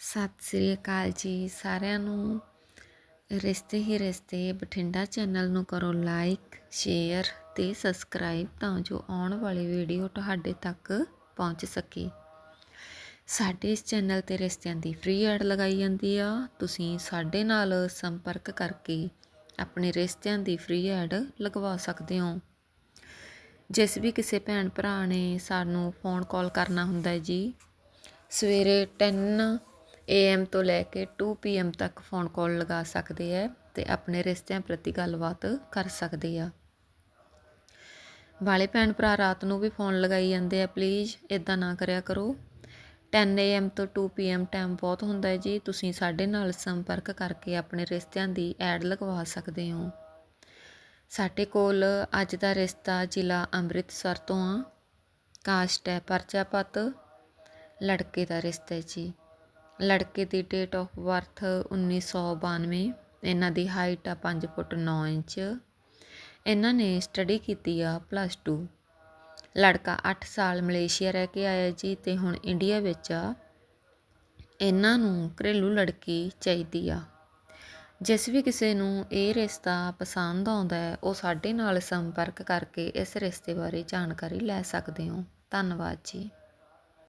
ਸਤਿ ਸ੍ਰੀ ਅਕਾਲ ਜੀ, ਸਾਰਿਆਂ ਨੂੰ। ਰਿਸ਼ਤੇ ਹੀ ਰਿਸ਼ਤੇ, ਬਠਿੰਡਾ ਚੈਨਲ ਨੂੰ ਕਰੋ ਲਾਈਕ, ਸ਼ੇਅਰ ਤੇ ਸਬਸਕ੍ਰਾਈਬ ਤਾਂ ਜੋ ਆਉਣ ਵਾਲੀ ਵੀਡੀਓ ਤੁਹਾਡੇ ਤੱਕ ਪਹੁੰਚ ਸਕੇ। ਸਾਡੇ ਇਸ ਚੈਨਲ ਤੇ ਰਿਸ਼ਤਿਆਂ ਦੀ ਫ੍ਰੀ ਐਡ ਲਗਾਈ ਜਾਂਦੀ ਆ। ਤੁਸੀਂ ਸਾਡੇ ਨਾਲ ਸੰਪਰਕ ਕਰਕੇ ਆਪਣੇ ਰਿਸ਼ਤਿਆਂ ਦੀ ਫ੍ਰੀ ਐਡ ਲਗਵਾ ਸਕਦੇ ਹੋ। ਜਿਸ ਵੀ ਕਿਸੇ ਭੈਣ ਭਰਾ ਨੇ ਸਾਨੂੰ ਫੋਨ ਕਾਲ ਕਰਨਾ ਹੁੰਦਾ ਜੀ, ਸਵੇਰੇ 10 AM ਤੋਂ ਲੈ ਕੇ 2 PM ਤੱਕ ਫੋਨ ਕਾਲ ਲਗਾ ਸਕਦੇ ਹੈ ਤੇ ਆਪਣੇ ਰਿਸ਼ਤਿਆਂ ਪ੍ਰਤੀ ਗੱਲਬਾਤ ਕਰ ਸਕਦੇ ਆ। ਵਾਲੇ ਭੈਣ ਭਰਾ ਰਾਤ ਨੂੰ ਵੀ ਫੋਨ ਲਗਾਈ ਜਾਂਦੇ ਆ ਪਲੀਜ਼ ਇਦਾਂ ਨਾ ਕਰਿਆ ਕਰੋ। 10 AM ਤੋਂ 2 PM ਟਾਈਮ ਬਹੁਤ ਹੁੰਦਾ ਹੈ ਜੀ, ਤੁਸੀਂ ਸਾਡੇ ਨਾਲ ਸੰਪਰਕ ਕਰਕੇ ਆਪਣੇ ਰਿਸ਼ਤਿਆਂ ਦੀ ਐਡ ਲਗਵਾ ਸਕਦੇ ਹੋ। ਸਾਡੇ ਕੋਲ ਅੱਜ ਦਾ ਰਿਸ਼ਤਾ ਜ਼ਿਲ੍ਹਾ ਅੰਮ੍ਰਿਤਸਰ ਤੋਂ ਆ। ਕਾਸਟ ਹੈ ਪਰਚਾਪਤ ਲੜਕੇ ਦਾ ਰਿਸ਼ਤਾ ਹੈ ਜੀ। ਲੜਕੇ ਦੀ ਡੇਟ ਆਫ ਬਰਥ 1992 ਇਹਨਾਂ ਦੀ ਹਾਈਟ ਆ ਪੰਜ ਫੁੱਟ ਨੌ ਇੰਚ। ਇਹਨਾਂ ਨੇ ਸਟੱਡੀ ਕੀਤੀ ਆ ਪਲੱਸ ਟੂ ਲੜਕਾ 8 ਸਾਲ ਮਲੇਸ਼ੀਆ ਰਹਿ ਕੇ ਆਇਆ ਜੀ ਤੇ ਹੁਣ ਇੰਡੀਆ ਵਿੱਚ ਆ। ਇਹਨਾਂ ਨੂੰ ਘਰੇਲੂ ਲੜਕੀ ਚਾਹੀਦੀ ਆ। ਜਿਸ ਵੀ ਕਿਸੇ ਨੂੰ ਇਹ ਰਿਸ਼ਤਾ ਪਸੰਦ ਆਉਂਦਾ ਹੈ, ਉਹ ਸਾਡੇ ਨਾਲ ਸੰਪਰਕ ਕਰਕੇ ਇਸ ਰਿਸ਼ਤੇ ਬਾਰੇ ਜਾਣਕਾਰੀ ਲੈ ਸਕਦੇ ਹੋ। ਧੰਨਵਾਦ ਜੀ।